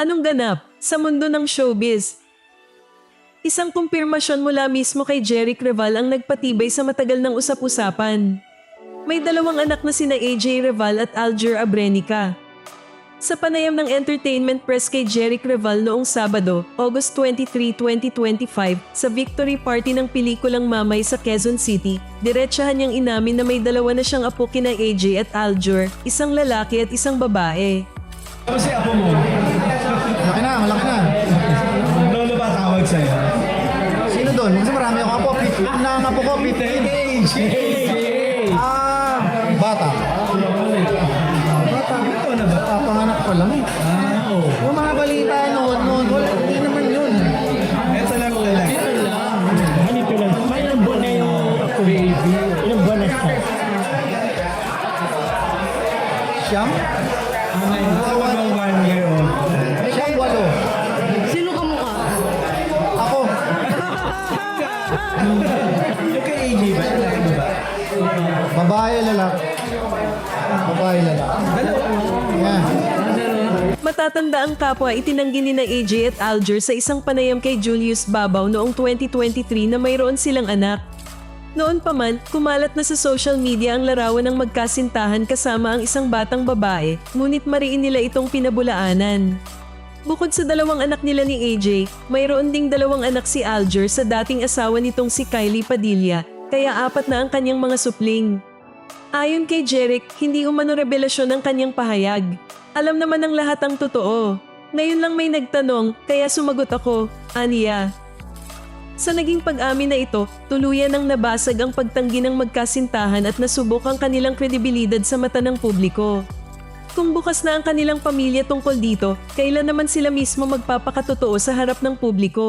Anong ganap sa mundo ng showbiz? Isang kumpirmasyon mula mismo kay Jerry Reval ang nagpatibay sa matagal ng usap-usapan. May dalawang anak na sina AJ Reval at Alger Abrenica. Sa panayam ng entertainment press kay Jerry Reval noong Sabado, August 23, 2025, sa victory party ng pelikulang Mamay sa Quezon City, diretsahan niyang inamin na may dalawa na siyang apo kina AJ at Alger, isang lalaki at isang babae. Ano si Apo mo? Malaki na, malaki na. Lolo ba tawag sa'yo? Sino doon? Kasi marami ako apo. Pit, na apo ko, pit. Age! Ah, bata. Bata. Ito na ba? Ah, panganak ko lang eh. Ah, oo. Yung mga balita noon, noon, wala, hindi naman yun. Ito lang lalaki. Ganito lang. May ilang buwan na yung ako baby. Ilang buwan na siya. Siyam? Ito Yung kay AJ ba? Lalaki ba? Babae, lalaki. Babae, lalaki. Yan. Matatanda ang kapwa itinanggi ni na AJ at Alger sa isang panayam kay Julius Babaw noong 2023 na mayroon silang anak. Noon pa man, kumalat na sa social media ang larawan ng magkasintahan kasama ang isang batang babae, ngunit mariin nila itong pinabulaanan. Bukod sa dalawang anak nila ni AJ, mayroon ding dalawang anak si Alger sa dating asawa nitong si Kylie Padilla, kaya apat na ang kanyang mga supling. Ayon kay Jeric, hindi umano revelasyon ang kanyang pahayag. Alam naman ng lahat ang totoo. Ngayon lang may nagtanong, kaya sumagot ako, Aniya. Sa naging pag-amin na ito, tuluyan ang nabasag ang pagtanggi ng magkasintahan at nasubok ang kanilang kredibilidad sa mata ng publiko. Kung bukas na ang kanilang pamilya tungkol dito, kailan naman sila mismo magpapakatotoo sa harap ng publiko?